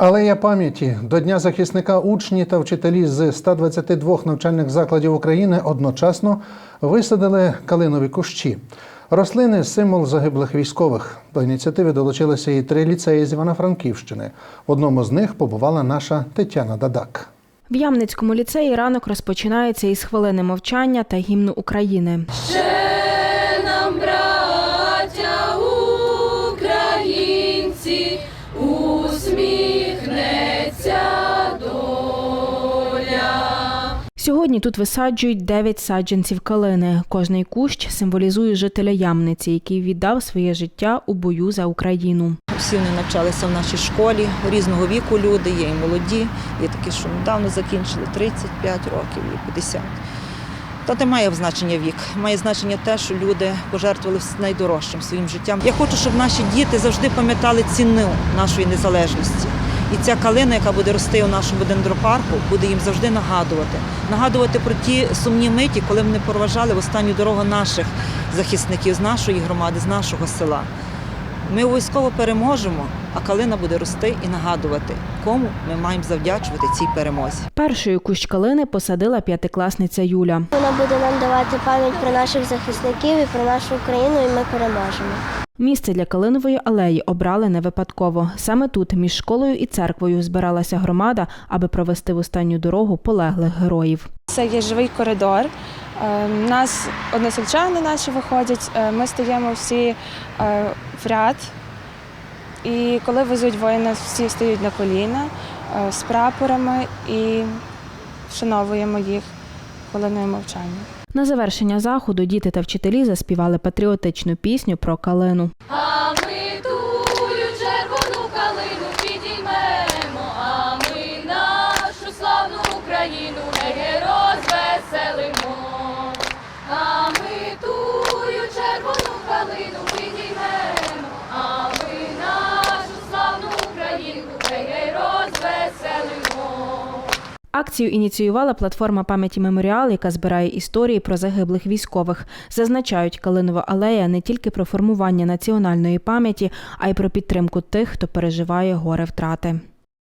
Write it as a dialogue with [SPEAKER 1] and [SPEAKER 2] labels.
[SPEAKER 1] Алея пам'яті до Дня захисника учні та вчителі з 122 навчальних закладів України одночасно висадили калинові кущі. Рослини символ загиблих військових. До ініціативи долучилися і три ліцеї з Івано-Франківщини. В одному з них побувала наша Тетяна Дадак.
[SPEAKER 2] В Ямницькому ліцеї ранок розпочинається із хвилини мовчання та гімну України.
[SPEAKER 3] нам, браття українці,
[SPEAKER 2] Сьогодні тут висаджують 9 саджанців калини. Кожний кущ символізує жителя Ямниці, який віддав своє життя у бою за Україну.
[SPEAKER 4] Всі вони навчалися в нашій школі, різного віку люди, є і молоді, є такі, що недавно закінчили 35 років і 50. Та не має значення вік. Має значення те, що люди пожертвували найдорожчим своїм життям. Я хочу, щоб наші діти завжди пам'ятали ціну нашої незалежності. І ця калина, яка буде рости у нашому дендропарку, буде їм завжди нагадувати. Нагадувати про ті сумні миті, коли вони проважали в останню дорогу наших захисників з нашої громади, з нашого села. Ми обов'язково переможемо, а калина буде рости і нагадувати, кому ми маємо завдячувати цій перемозі.
[SPEAKER 2] Першою кущ калини посадила п'ятикласниця Юля.
[SPEAKER 5] Вона буде нам давати пам'ять про наших захисників і про нашу Україну, і ми переможемо.
[SPEAKER 2] Місце для калинової алеї обрали не випадково. Саме тут, між школою і церквою, збиралася громада, аби провести в останню дорогу полеглих героїв.
[SPEAKER 6] Це є живий коридор. Е, Нас односельчани наші виходять. е, Ми стаємо всі е, в ряд. І коли везуть воїна, всі стають на коліна з прапорами і вшановуємо їх хвилиною мовчання.
[SPEAKER 2] На завершення заходу діти та вчителі заспівали патріотичну пісню про калину.
[SPEAKER 3] А ми тую червону калину підіймемо, а ми нашу славну Україну
[SPEAKER 2] Акцію ініціювала платформа пам'яті меморіал, яка збирає історії про загиблих військових. Зазначають, Калинова алея не тільки про формування національної пам'яті, а й про підтримку тих, хто переживає горе втрати.